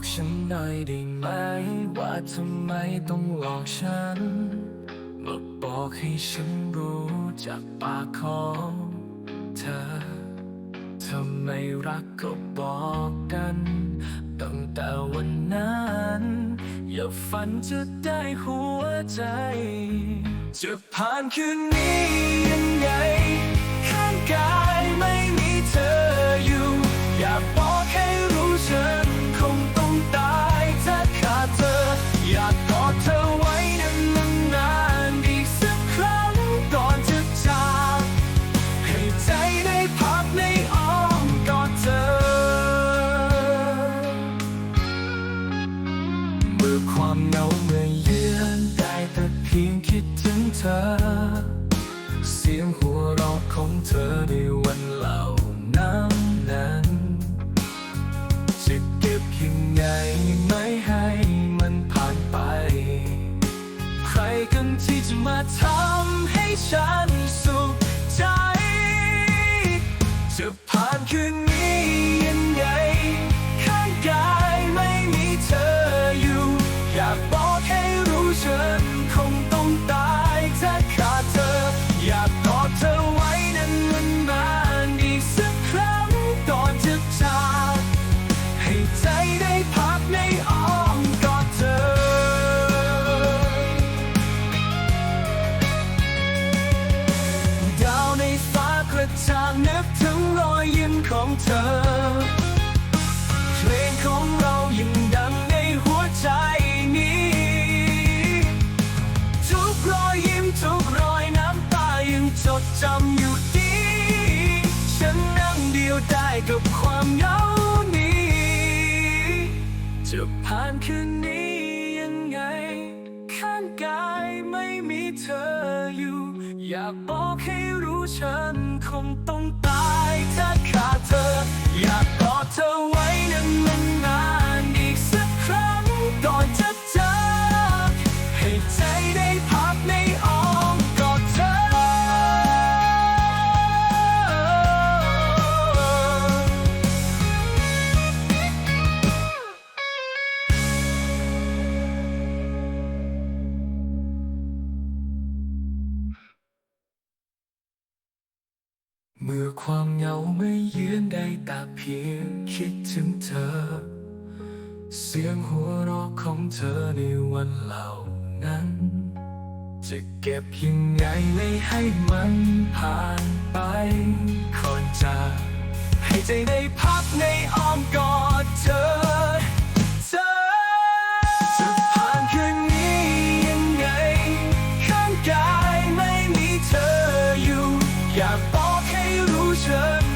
บอกฉันหน่อยได้ไหม ว่าทำไมต้องหลอกฉันมาบอกให้ฉันรู้จากปากของเธอเธอไมรักก็บอกกัน ตั้งแต่วันนั้น อย่าฝันจะได้หัวใจ จะผ่านคืนนี้ยังไงข้างกา อความเหงาเมื่อเยือนได้แต่เพียงคิดถึงเธอ เสียงหัวเราะของเธอในวันเหล่านั้นนั้นจะเก็บยังไงไม่ให้มันผ่านไป ใครกันที่จะมาทำ ของเธอ เพลงของเรายังดังในหัวใจนี้ ทุกรอยยิ้มทุกรอยน้ำตายังจดจำอยู่ดี ฉันนั่งเดียวได้กับความเหงานี้ จะผ่านคืนนี้ยังไง ข้างกายไม่มีเธออยู่ อยากบอกให้รู้ฉันคงต้องตาย เมื่อความเหงาไม่เยือนได้แต่เพียงคิดถึงเธอ เสียงหัวเราะของเธอในวันเหล่านั้น จะเก็บยังไงไม่ให้มันผ่านไปก่อนจะให้ใจได้พักในอ้อมกอดเธออยากไป chame.